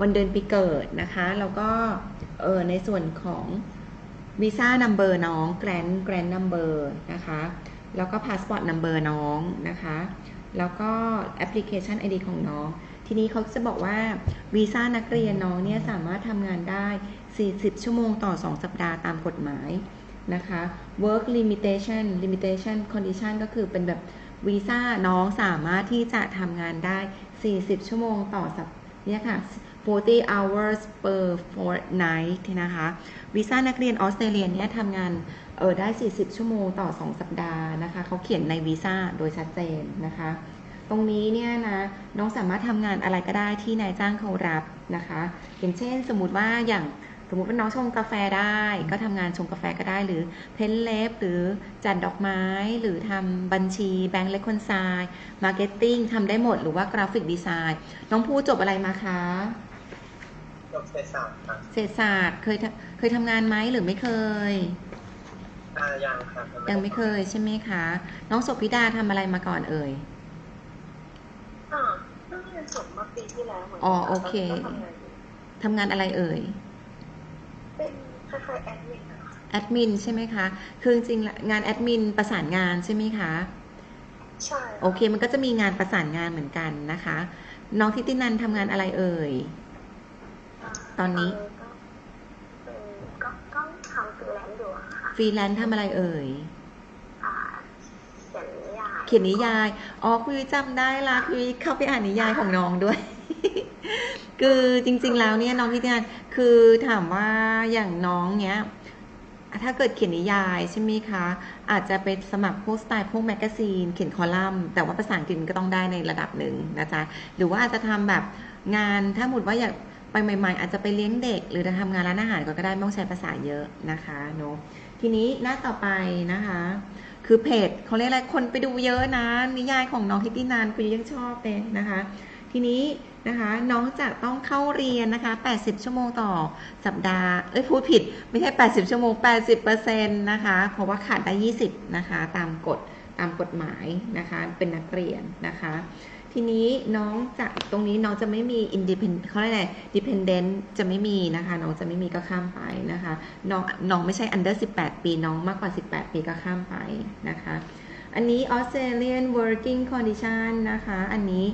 วันเดือนปีเกิดนะคะ แล้วก็เออในส่วนของวีซ่านัมเบอร์น้องแกรนแกรนนัมเบอร์นะคะ แล้วก็พาสปอร์ตนัมเบอร์น้องนะคะ แล้วก็แอปพลิเคชัน ID ของน้อง ทีนี้เขาจะบอกว่าวีซ่านักเรียนน้องเนี่ยสามารถทำงานได้ 40 ชั่วโมงต่อ 2 สัปดาห์ตามกฎหมายนะคะ work limitation limitation condition ก็คือเป็นแบบวีซ่าน้องสามารถที่จะทำงานได้ 40 ชั่วโมงต่อสัป เนี่ยค่ะ 40 hours per fortnight นะคะวีซ่านักเรียนออสเตรเลียเนี่ยทำงานเออได้ 40 ชั่วโมงต่อ 2 สัปดาห์นะคะเขาเขียนในวีซ่าโดยชัดเจนนะคะ ตรงนี้เนี่ยนะน้องสามารถทำงานอะไรก็ได้ที่นายจ้างเขารับนะคะ อย่างเช่นสมมุติว่าอย่าง สมมติว่าน้องชงกาแฟได้ ก็ทำงานชงกาแฟก็ได้ หรือเพ้นเล็บ หรือจัดดอกไม้ หรือทำบัญชีแบงค์เล็กคนทรายมาร์เก็ตติ้งทำได้หมดหรือว่ากราฟิกดีไซน์ น้องภูจบอะไรมาคะจบเศรษฐศาสตร์ครับเศรษฐศาสตร์เคยทำเคยทำงานไหมหรือไม่เคยอ่ายังครับยังไม่เคยใช่ไหมคะ น้องโสพิดาทำอะไรมาก่อนเอ่ยอ่าเพิ่งเรียนจบเมื่อปีที่แล้วเหมือนกัอ๋อโอเคตนนี้ก็ทำงานอยู่ทำงานอะไรเอ่ย เป็นคล้ายๆแอดมินนะคะแอดมินใช่ไหมคะ คือจริงๆแล้วงานแอดมินประสานงานใช่ไหมคะ ใช่โอเค มันก็จะมีงานประสานงานเหมือนกันนะคะ น้องทิตินันทำงานอะไรเอ่ยาตอนนี้เก็เออก็ก็ทำฟรีแลนซ์อยู่อะค่ะฟรีแลนซ์ทำอะไรเอ่ย อ่าเขียนนิยายเขียนนิยาย อ๋อคุยจำได้ละคุยเข้าไปอ่านนิยายของน้องด้วย คือจริง ๆ แล้วเนี่ยน้องทิตินันคือถามว่าอย่างน้องเนี้ยถ้าเกิดเขียนนิยายใช่ไหมคะ อาจจะไปสมัครพวกสไตล์พวกแมกกาซีนเขียนคอลัมน์แต่ว่าภาษาอังกฤษก็ต้องได้ในระดับหนึ่งนะจ๊ะหรือว่าอาจจะทำแบบงานถ้าหมุดว่าอยากไปใหม่ ๆ อาจจะไปเลี้ยงเด็ก หรือจะทำงานร้านอาหารก็ได้ไม่ต้องใช้ภาษาเยอะนะคะเนาะทีนี้หน้าต่อไปนะคะ คือเพจเขาเรียกอะไรคนไปดูเยอะนะนิยายของน้องทิตินันคุณยังชอบเลยนะคะ ทีนี้ นะคะ น้องจะต้องเข้าเรียนนะคะ 80 ชั่วโมงต่อสัปดาห์ เอ้ยพูดผิด ไม่ใช่ 80 ชั่วโมง 80%นะคะ เพราะว่าขาดได้ 20 นะคะ ตามกฎตามกฎหมายนะคะ เป็นนักเรียนนะคะ ทีนี้น้องจะตรงนี้น้องจะไม่มี independent เขาเรียกอะไร dependent จะไม่มีนะคะ น้องจะไม่มีก็ข้ามไปนะคะ น้องน้องไม่ใช่ under 18 ปี น้องมากกว่า 18 ปีก็ข้ามไปนะคะ อันนี้ Australian Working Condition นะคะ อันนี้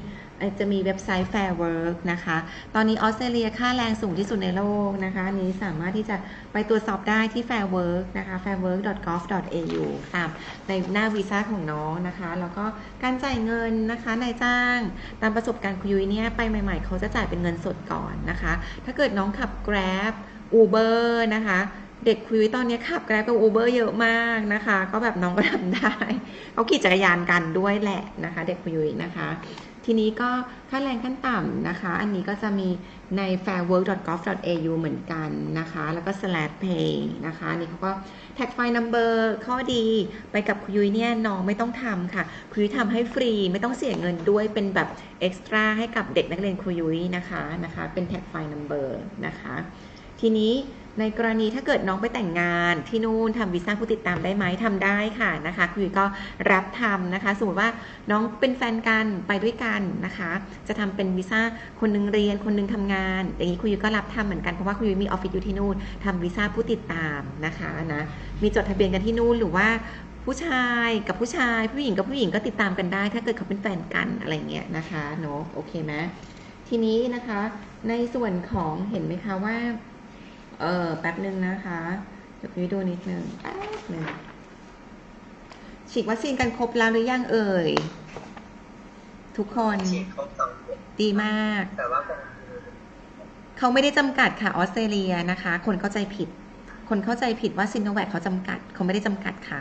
จะมีเว็บไซต์ Fair Work นะคะ ตอนนี้ออสเตรเลียค่าแรงสูงที่สุดในโลกนะคะ นี้สามารถที่จะไปตรวจสอบได้ที่ Fair Work นะคะ fairwork.gov.au ตามในหน้าวีซ่าของน้องนะคะ แล้วก็การจ่ายเงินนะคะนายจ้าง ตามประสบการณ์คุยเนี่ยไปใหม่ๆ เขาจะจ่ายเป็นเงินสดก่อนนะคะ ถ้าเกิดน้องขับ Grab Uber นะคะเด็กคุยตอนนี้ขับ Grab กับ Uber เยอะมากนะคะ ก็แบบน้องก็ทำได้ เขาขี่จักรยานกันด้วยแหละนะคะ เด็กคุยนะคะ ทีนี้ก็ค่าแรงขั้นต่ำนะคะ อันนี้ก็จะมีใน fairwork.gov.au เหมือนกันนะคะ แล้วก็ slash pay นะคะอันนี้เขาก็ tag file number ข้อดีไปกับคุยุยเนี่ยน้องไม่ต้องทำค่ะคุยุยทำให้ฟรีไม่ต้องเสียเงินด้วยเป็นแบบ extra ให้กับเด็กนักเรียนคุยุยนะคะนะคะ เป็น tag file number นะคะ ทีนี้ในกรณีถ้าเกิดน้องไปแต่งงานที่นู่นทำวีซ่าผู้ติดตามได้ไหมทำได้ค่ะนะคะคุยก็รับทำนะคะ สมมติว่าน้องเป็นแฟนกันไปด้วยกันนะคะ จะทำเป็นวีซ่าคนหนึงเรียนคนหนึงทำงาน อย่างนี้คุยก็รับทำเหมือนกันเพราะว่าคุยมีออฟฟิศอยู่ที่นู่นทำวีซ่าผู้ติดตามนะคะนะมีจดทะเบียนกันที่นู่นหรือว่าผู้ชายกับผู้ชายผู้หญิงกับผู้หญิงก็ติดตามกันได้ ถ้าเกิดเขาเป็นแฟนกันอะไรเงี้ยนะคะเนาะโอเคไหมทีนี้นะคะ ในส่วนของเห็นไหมคะว่า เออแป๊บหนึ่งนะคะเดี๋ยวพี่ดูนิดนึงแป๊บหนึ่งฉีดวัคซีนกันครบแล้วหรือยังเอ่ย ทุกคนฉีดครบสองเข็มดีมาก แต่ว่าเขาไม่ได้จำกัดค่ะออสเตรเลียนะคะ คนเข้าใจผิด คนเข้าใจผิดว่าซินโนแวคเขาจำกัดเขาไม่ได้จำกัดค่ะ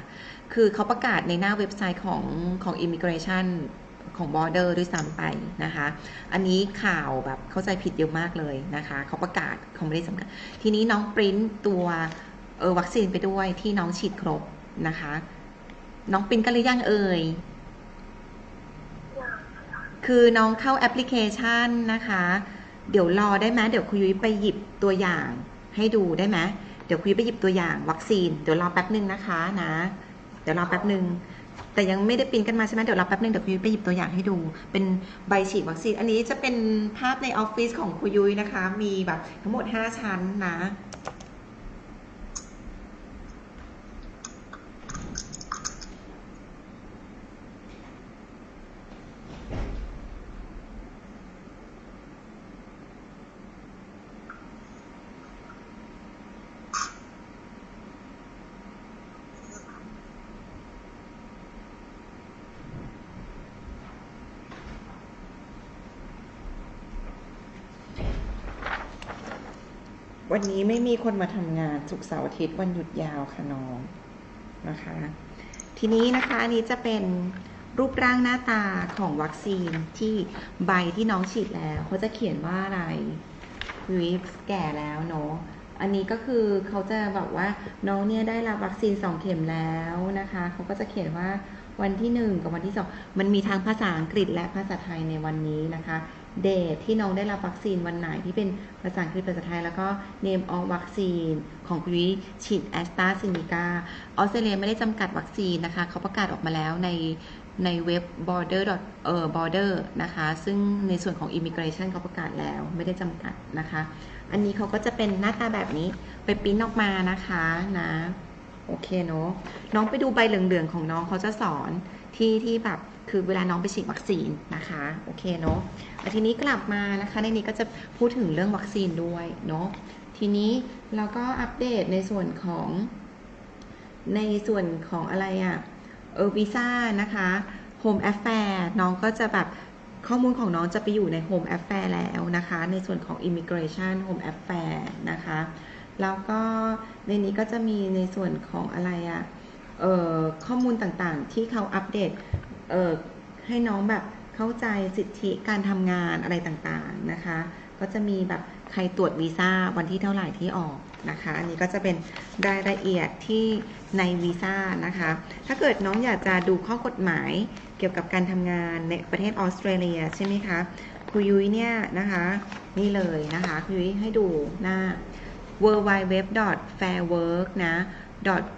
คือเขาประกาศในหน้าเว็บไซต์ของของ Immigration ของ Border ด้วยซ้ำไปนะคะ อันนี้ข่าวแบบเข้าใจผิดเยอะมากเลยนะคะเขาประกาศเขาไม่ได้จำกัดทีนี้น้องปริ้นตัวเออวัคซีนไปด้วยที่น้องฉีดครบนะคะ น้องปริ้นกันหรือยังเอ่ยย่างค่ะคือน้องเข้าแอปพลิเคชันนะคะ เดี๋ยวรอได้ไหมเดี๋ยวคุยยุ้ยไปหยิบตัวอย่างให้ดูได้ไหมเดี๋ยวคุยไปหยิบตัวอย่างวัคซีน เดี๋ยวรอแป๊บหนึ่งนะคะนะ เดี๋ยวรอแป๊บหนึ่ง แต่ยังไม่ได้ปริ้นกันมาใช่ไหมเดี๋ยวรับแป๊บนึงเดี๋ยวคุยไปหยิบตัวอย่างให้ดู เป็นใบฉีดวัคซีน อันนี้จะเป็นภาพในออฟฟิศของคุยยุยนะคะ มีแบบทั้งหมด 5 ชั้นนะ วันนี้ไม่มีคนมาทำงานศุกเสาร์อาทิตย์วันหยุดยาวค่ะน้องนะคะ ทีนี้นะคะอันนี้จะเป็นรูปร่างหน้าตาของวัคซีนที่ใบที่น้องฉีดแล้วเขาจะเขียนว่าอะไรวิฟแก่แล้วเนาะอันนี้ก็คือเขาจะบอกว่าน้องเนี่ยได้รับวัคซีนสองเข็มแล้วนะคะเขาก็จะเขียนว่าวันที่หนึ่งกับวันที่สองมันมีทั้งภาษาอังกฤษและภาษาไทยในวันนี้นะคะ เดทที่น้องได้รับวัคซีนวันไหนที่เป็นภาษาอังกฤษภาษาไทย แล้วก็ name of วัคซีนของคุณวิฉีดแอสตราเซเนกาออสเตรเลียไม่ได้จำกัดวัคซีนนะคะ เขาประกาศออกมาแล้วในในเว็บ border เอ่อ border นะคะ ซึ่งในส่วนของ immigration เขาประกาศแล้วไม่ได้จำกัดนะคะ อันนี้เขาก็จะเป็นหน้าตาแบบนี้ไปปิ้นออกมานะคะนะโอเคเนาะน้องไปดูใบเหลืองๆของน้องเขาจะสอนที่ที่แบบ คือเวลาน้องไปฉีดวัคซีนนะคะโอเคเนาะทีนี้กลับมานะคะในนี้ก็จะพูดถึงเรื่องวัคซีนด้วยเนาะทีนี้เราก็อัปเดตในส่วนของในส่วนของอะไรอะเออวีซ่านะคะ Home Affair น้องก็จะแบบข้อมูลของน้องจะไปอยู่ใน Home Affair แล้วนะคะ ในส่วนของ Immigration Home Affair นะคะ แล้วก็ในนี้ก็จะมีในส่วนของอะไรอะเอ่อข้อมูลต่างๆ ที่เขาอัปเดต เออให้น้องแบบเข้าใจสิทธิการทำงานอะไรต่างๆนะคะ ก็จะมีแบบใครตรวจวีซ่าวันที่เท่าไหร่ที่ออกนะคะ อันนี้ก็จะเป็นรายละเอียดที่ในวีซ่านะคะ ถ้าเกิดน้องอยากจะดูข้อกฎหมายเกี่ยวกับการทำงานในประเทศออสเตรเลียใช่ไหมคะครูยุ้ยเนี่ยนะคะ นี่เลยนะคะครูยุ้ยให้ดูหน้า w w w f a i r w o r k นะ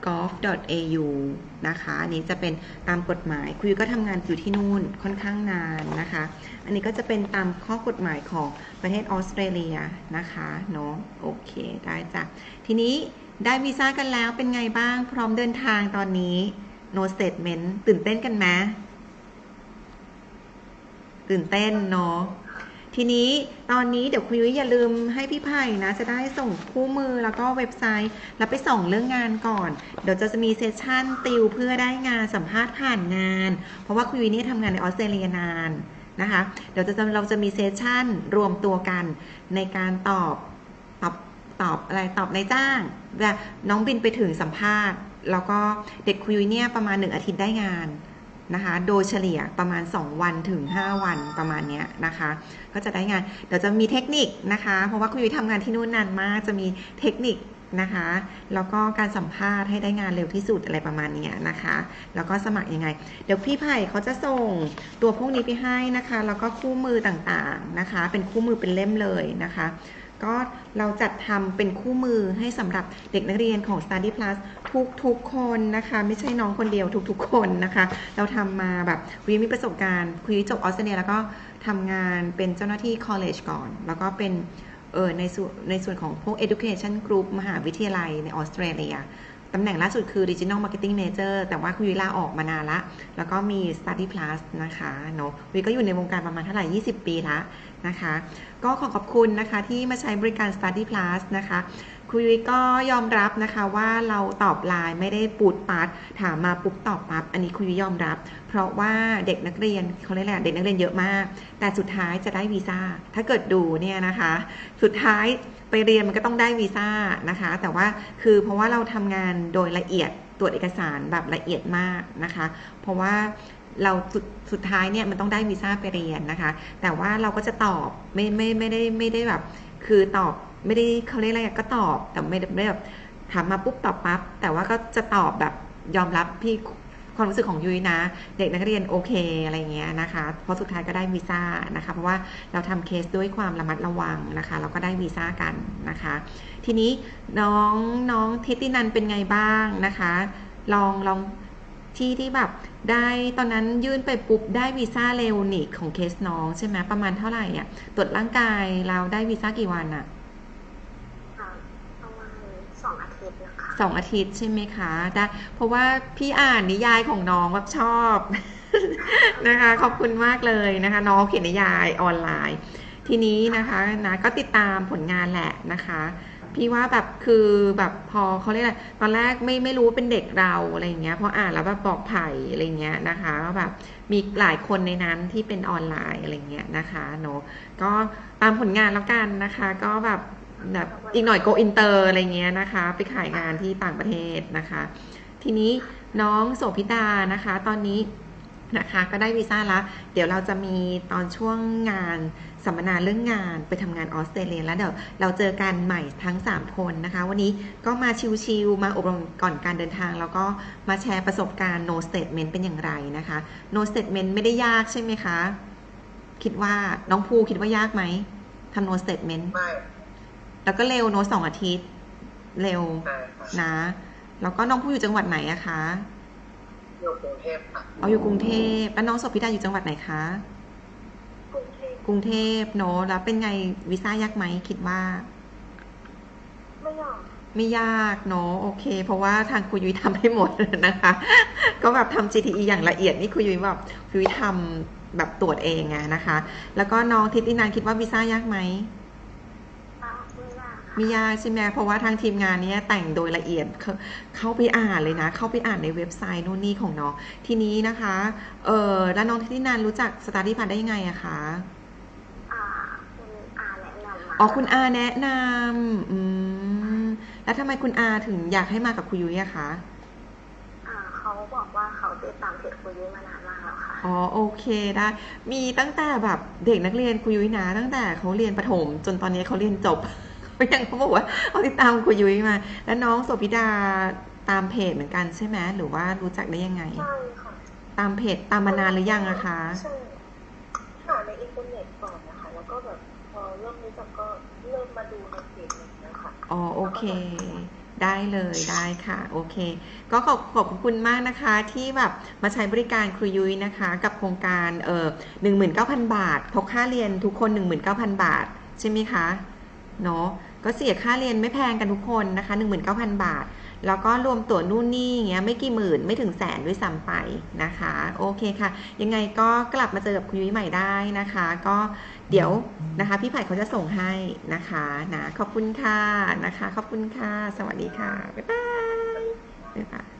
.gov.au นะคะอันนี้จะเป็นตามกฎหมายคุยก็ทำงานอยู่ที่นู่นค่อนข้างนานนะคะ อันนี้ก็จะเป็นตามข้อกฎหมายของประเทศออสเตรเลียนะคะเนาะโอเคได้จ้ะทีนี้ได้วีซ่ากันแล้วเป็นไงบ้างพร้อมเดินทางตอนนี้ no statement ตื่นเต้นกันไหมตื่นเต้นเนาะ ทีนี้ตอนนี้เดี๋ยวคุยอย่าลืมให้พี่ไผ่นะ จะได้ส่งคู่มือแล้วก็เว็บไซต์ แล้วไปส่งเรื่องงานก่อน เดี๋ยวจะมีเซสชั่นติวเพื่อได้งานสัมภาษณ์ผ่านงาน เพราะว่าคุยนี่ทำงานในออสเตรเลียนานนะคะ เดี๋ยวจะเราจะมีเซสชั่นรวมตัวกันในการตอบตอบตอบอะไรตอบในจ้างแบบน้องบินไปถึงสัมภาษณ์ แล้วก็เด็กคุยเนี่ยประมาณหนึ่งอาทิตย์ได้งาน นะคะ โดยเฉลี่ยประมาณ 2 วันถึง 5 วันประมาณนี้นะคะ ก็จะได้งาน เดี๋ยวจะมีเทคนิคนะคะ เพราะว่าคุณยุ้ยทำงานที่นู่นนานมาก จะมีเทคนิคนะคะ แล้วก็การสัมภาษณ์ให้ได้งานเร็วที่สุดอะไรประมาณนี้นะคะ แล้วก็สมัครยังไง เดี๋ยวพี่ไผ่เขาจะส่งตัวพวกนี้ไปให้นะคะ แล้วก็คู่มือต่างๆนะคะ เป็นคู่มือเป็นเล่มเลยนะคะ ก็เราจัดทำเป็นคู่มือให้สำหรับเด็กนักเรียนของ Study Plus ทุกๆคนนะคะ ไม่ใช่น้องคนเดียวทุกๆ คนนะคะ เราทำมาแบบคุยมีประสบการณ์คุยจบออสเตรเลียแล้วก็ทำงานเป็นเจ้าหน้าที่ college ก่อน แล้วก็เป็นเออในส่วนในส่วนของพวก education group มหาวิทยาลัยในออสเตรเลีย ตำแหน่งล่าสุดคือ Regional Marketing Manager แต่ว่าคุณวิลาออกมานานละ แล้วก็มี Study Plus นะคะเนาะวิก็อยู่ในวงการประมาณเท่าไหร่ 20 ปีละนะคะ ก็ขอขอบคุณนะคะที่มาใช้บริการ Study Plus นะคะ คุยวิก็ยอมรับนะคะว่าเราตอบไลน์ไม่ได้ปูดปัดถามมาปุ๊บตอบปั๊บอันนี้คุยวิยอมรับ เพราะว่าเด็กนักเรียนเขาเรียกอะไรเด็กนักเรียนเยอะมาก แต่สุดท้ายจะได้วีซ่าถ้าเกิดดูเนี่ยนะคะ สุดท้ายไปเรียนมันก็ต้องได้วีซ่านะคะ แต่ว่าคือเพราะว่าเราทำงานโดยละเอียดตรวจเอกสารแบบละเอียดมากนะคะ เพราะว่าเราสุดสุดท้ายเนี่ยมันต้องได้วีซ่าไปเรียนนะคะ แต่ว่าเราก็จะตอบไม่ไม่ไม่ได้ไม่ได้แบบคือตอบ ไม่ได้เขาเรียกอะไรก็ตอบ แต่ไม่ได้แบบถามมาปุ๊บตอบปั๊บแต่ว่าก็จะตอบแบบยอมรับพี่ความรู้สึกของยุ้ยนะ เด็กนักเรียนโอเคอะไรเงี้ยนะคะ เพราะสุดท้ายก็ได้วีซ่านะคะ เพราะว่าเราทำเคสด้วยความระมัดระวังนะคะ เราก็ได้วีซ่ากันนะคะ ทีนี้น้องน้องทิตินันเป็นไงบ้างนะคะ ลองลองที่ที่แบบได้ตอนนั้นยื่นไปปุ๊บได้วีซ่าเร็วนี่ของเคสน้องใช่ไหมประมาณเท่าไหร่อะตรวจร่างกายเราได้วีซ่ากี่วันอะ่ะประมาณสองอาทิตย์นะคะ สองอาทิตย์ใช่ไหมคะได้เพราะว่าพี่อ่านนิยายของน้องแบบชอบนะคะ ขอบคุณมากเลยนะคะ น้องเขียนนิยายออนไลน์ ทีนี้นะคะนะก็ติดตามผลงานแหละนะคะ พี่ว่าแบบคือแบบพอเขาเรียกอะไรตอนแรกไม่ไม่รู้เป็นเด็กเราอะไรเงี้ยพออ่านแล้วแบบบอกไผ่อะไรเงี้ยนะคะว่าแบบมีหลายคนในนั้นที่เป็นออนไลน์อะไรเงี้ยนะคะเนาะก็ตามผลงานแล้วกันนะคะ ก็แบบ แบบอีกหน่อย go inter อร์อะไรเงี้ยนะคะ ไปขายงานที่ต่างประเทศนะคะ ทีนี้น้องโสภิดานะคะ ตอนนี้นะคะก็ได้วีซ่าแล้วเดี๋ยวเราจะมีตอนช่วงงานสัมมนาเรื่องงานไปทำงานออสเตรเลียแล้วเดี๋ยวเราเจอกันใหม่ทั้ง 3 คนนะคะ วันนี้ก็มาชิวๆมาอบรมก่อนการเดินทาง แล้วก็มาแชร์ประสบการณ์ no statement เป็นอย่างไรนะคะ no statement ไม่ได้ยากใช่ไหมคะ คิดว่าน้องภูคิดว่ายากไหมทำ no statement ไม่ แล้วก็เร็ว no สองอาทิตย์ เร็วใช่ครับนะ แล้วก็น้องภูอยู่จังหวัดไหนอะคะอยู่กรุงเทพค่ะเอาอยู่กรุงเทพแล้วน้องโสภิดาอยู่จังหวัดไหนคะกรุงเทพกรุงเทพเนอะแล้วเป็นไงวีซ่ายากไหมคิดว่า ไม่ยอมไม่ยากเนอะโอเค เพราะว่าทางครูยุ้ยทำให้หมดนะคะ ก็แบบทำ GTE อย่างละเอียดนี่ครูยุ้ยแบบครูยุ้ยทำแบบตรวจเองไงนะคะ แล้วก็น้องทิตินันคิดว่าวีซ่ายากไหมอะ ไม่ยากค่ะไม่ยากใช่ไหมเพราะว่าทางทีมงานเนี้ยแต่งโดยละเอียดเข้าเข้าไปอ่านเลยนะ เข้าไปอ่านในเว็บไซต์นู่นนี่ของน้อง ทีนี้นะคะเออแล้วน้องทิตินันรู้จักสตาร์ดี้พันได้ยังไงอะคะอ่าคุณอาแนะนำมาอ๋อคุณอาแนะนำอืมแล้วทำไมคุณอาถึงอยากให้มากับครูยุ้ยอะคะอ่าเขาบอกว่าเขาติดตามเพจคุยยุ้ยมานานมากแล้วค่ะ อ๋อโอเคได้ มีตั้งแต่แบบเด็กนักเรียนครูยุ้ยนะ ตั้งแต่เขาเรียนประถม จนตอนนี้เขาเรียนจบ เขายังเขาบอกว่าเขาติดตามครูยุ้ยมา แล้วน้องโสภิดาตามเพจเหมือนกันใช่ไหมหรือว่ารู้จักได้ยังไง ใช่ค่ะตามเพจตามมานานหรือยังอะคะ ใช่หาในอินเทอร์เน็ตก่อนนะคะ แล้วก็แบบพอเริ่มรู้จักก็เริ่มมาดูในเพจอะไรอย่างเงี้ยค่ะ อ๋อโอเค ได้เลยได้ค่ะโอเค ก็ขอบขอบคุณมากนะคะที่แบบมาใช้บริการครูยุ้ยนะคะ กับโครงการเอ่อหนึ่งหมื่นเก้าพันบาททกค่าเรียนทุกคนหนึ่งหมื่นเก้าพันบาท ใช่ไหมคะเนาะ ก็เสียค่าเรียนไม่แพงกันทุกคนนะคะหนึ่งหมื่นเก้าพันบาท แล้วก็รวมตั๋วนู่นนี่อย่างเงี้ยไม่กี่หมื่นไม่ถึงแสนด้วยซ้ำไปนะคะ โอเคค่ะ ยังไงก็กลับมาเจอกับคุณยุ้ยใหม่ได้นะคะ ก็เดี๋ยวนะคะ พี่ไผ่เขาจะส่งให้นะคะนะขอบคุณค่ะนะคะ ขอบคุณค่ะ สวัสดีค่ะ บ๊ายบายบ๊ายบาย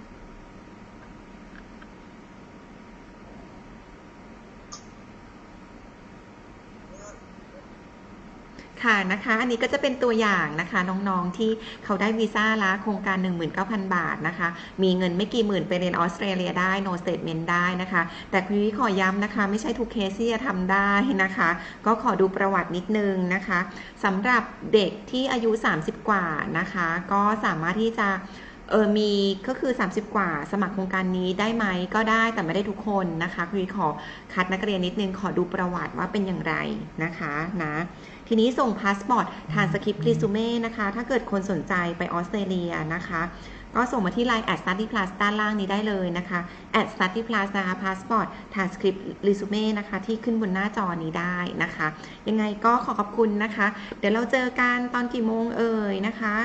ค่ะนะคะ อันนี้ก็จะเป็นตัวอย่างนะคะน้องๆที่เขาได้วีซ่าละโครงการ 19,000 บาทนะคะ มีเงินไม่กี่หมื่นไปเรียนออสเตรเลียได้ no statement ได้นะคะ แต่คุณวิขอย้ำนะคะ ไม่ใช่ทุกเคสที่จะทำได้นะคะ ก็ขอดูประวัตินิดนึงนะคะสำหรับเด็กที่อายุ 30 กว่านะคะ ก็สามารถที่จะ เออมีก็คือ 30 กว่า สมัครโครงการนี้ได้ไหมก็ได้แต่ไม่ได้ทุกคนนะคะคุณวิขอคัดนักเรียนนิดนึงขอดูประวัติว่าเป็นอย่างไรนะคะนะทีนี้ส่งพาสปอร์ตทานสคริปต์รีซูเม่นะคะ ถ้าเกิดคนสนใจไปออสเตรเลียนะคะ ก็ส่งมาที่ Line แอด study plus ด้านล่างนี้ได้เลยนะคะแอด study plus นะคะ passport transcript resume นะคะที่ขึ้นบนหน้าจอนี้ได้นะคะ ยังไงก็ขอขอบคุณนะคะ เดี๋ยวเราเจอกันตอนกี่โมงเอ่ยนะคะ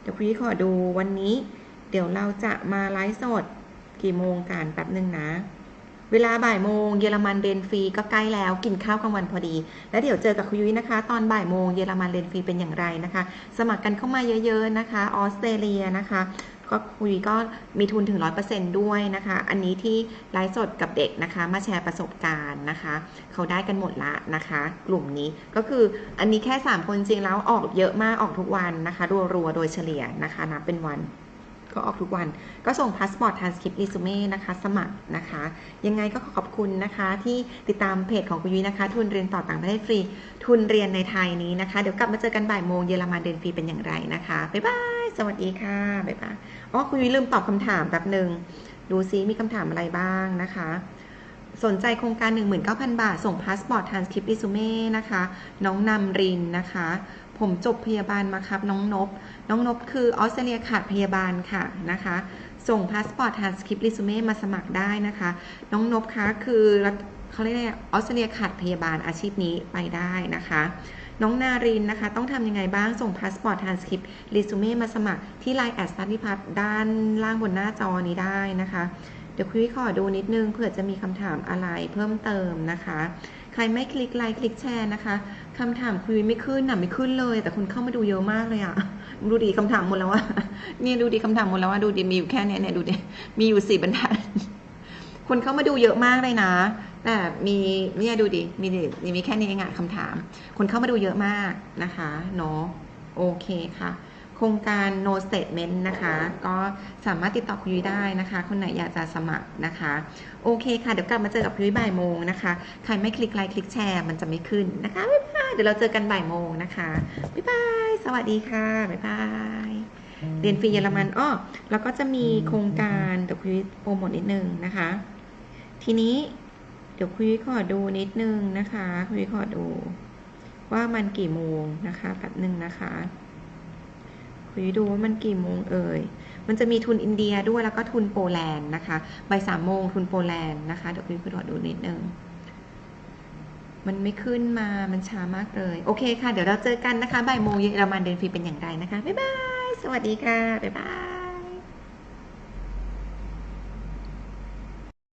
เดี๋ยวพี่ขอดูวันนี้ เดี๋ยวเราจะมาไลฟ์สดกี่โมงกันแป๊บหนึ่งนะ เวลาบ่ายโมงเยอรมันเรียนฟรีก็ใกล้แล้วกินข้าวกลางวันพอดี แล้วเดี๋ยวเจอกับคุณยุ้ยนะคะ ตอนบ่ายโมงเยอรมันเรียนฟรีเป็นอย่างไรนะคะ สมัครกันเข้ามาเยอะ ๆนะคะ ออสเตรเลียนะคะ ก็คุยก็มีทุนถึง 100%ด้วยนะคะ อันนี้ที่ไลฟ์สดกับเด็กนะคะ มาแชร์ประสบการณ์นะคะ เขาได้กันหมดละนะคะ กลุ่มนี้ก็คืออันนี้แค่ 3 คนจริงแล้วออกเยอะมากออกทุกวันนะคะรัวๆโดยเฉลี่ยนะคะนับเป็นวัน ก็ออกทุกวัน ก็ส่งพาสปอร์ตทานสคริปต์รีซูเม่นะคะ สมัครนะคะ ยังไงก็ขอขอบคุณนะคะ ที่ติดตามเพจของคุณยุ้ยนะคะ ทุนเรียนต่อต่างประเทศฟรี ทุนเรียนในไทยนี้นะคะ เดี๋ยวกลับมาเจอกันบ่ายโมงเยอรมันเรียนฟรีเป็นอย่างไรนะคะ บ๊ายบาย สวัสดีค่ะ บ๊ายบาย อ๋อ คุณยุ้ยลืมตอบคำถามแป๊บหนึ่ง ดูซิมีคำถามอะไรบ้างนะคะสนใจโครงการ 19,000 บาท ส่งพาสปอร์ตทานสคริปต์รีซูเม่นะคะ น้องนำรินนะคะ ผมจบพยาบาลมาครับ น้องนบ น้องนบคือออสเตรเลียขาดพยาบาลค่ะนะคะ ส่งพาสปอร์ตทานสคริปต์รีสูเม่มาสมัครได้นะคะ น้องนบคะคือเขาเรียกอะไรออสเตรเลียขาดพยาบาลอาชีพนี้ไปได้นะคะ น้องนารินนะคะ ต้องทำยังไงบ้างส่งพาสปอร์ตทานสคริปต์รีสูเม่มาสมัครที่ไลน์แอดสตาร์ทิพัฒด้านล่างบนหน้าจอนี้ได้นะคะเดี๋ยวคุยขอดูนิดนึงเผื่อจะมีคำถามอะไรเพิ่มเติมนะคะ ใครไม่คลิกไลค์คลิกแชร์นะคะ คำถามคุยไม่ขึ้นน่ะไม่ขึ้นเลย แต่คนเข้ามาดูเยอะมากเลยอะดูดีคำถามหมดแล้วอะเนี่ยดูดีคำถามหมดแล้วว่าดูดีมีอยู่แค่เนี้ยเนี่ยดูดีมีอยู่สี่บรรทัดคนเข้ามาดูเยอะมากเลยนะแต่มีเนี่ยดูดิมีดิมีแค่นี้เองอะคำถาม คนเข้ามาดูเยอะมากนะคะเนาะโอเคค่ะ ครงการ no statement นะคะ ก็สามารถติดต่อคุณยุ้ยได้นะคะ คนไหนอยากจะสมัครนะคะ โอเคค่ะ เดี๋ยวกลับมาเจอกับคุณยุ้ยบ่ายโมงนะคะ ใครไม่คลิกไลค์คลิกแชร์มันจะไม่ขึ้นนะคะ บ๊ายบาย เดี๋ยวเราเจอกันบ่ายโมงนะคะ บ๊ายบาย สวัสดีค่ะ บ๊ายบาย เรียนฟรีเยอรมันอ้อแล้วก็จะมีโครงการเดี๋ยวคุยโปรโมทนิดนึงนะคะ ทีนี้เดี๋ยวคุยขอดูนิดนึงนะคะ คุยขอดู ว่ามันกี่โมงนะคะ แป๊บหนึ่งนะคะ คุยดูว่ามันกี่โมงเอ่ย มันจะมีทุนอินเดียด้วยแล้วก็ทุนโปแลนด์นะคะบ่ายสามโมงทุนโปแลนด์นะคะ เดี๋ยวคุยขอดูนิดนึง มันไม่ขึ้นมา มันช้ามากเลย โอเคค่ะ เดี๋ยวเราเจอกันนะคะบ่ายโมงเยอรมันเดินฟรีเป็นอย่างไรนะคะ บ๊ายบาย สวัสดีค่ะ บ๊ายบาย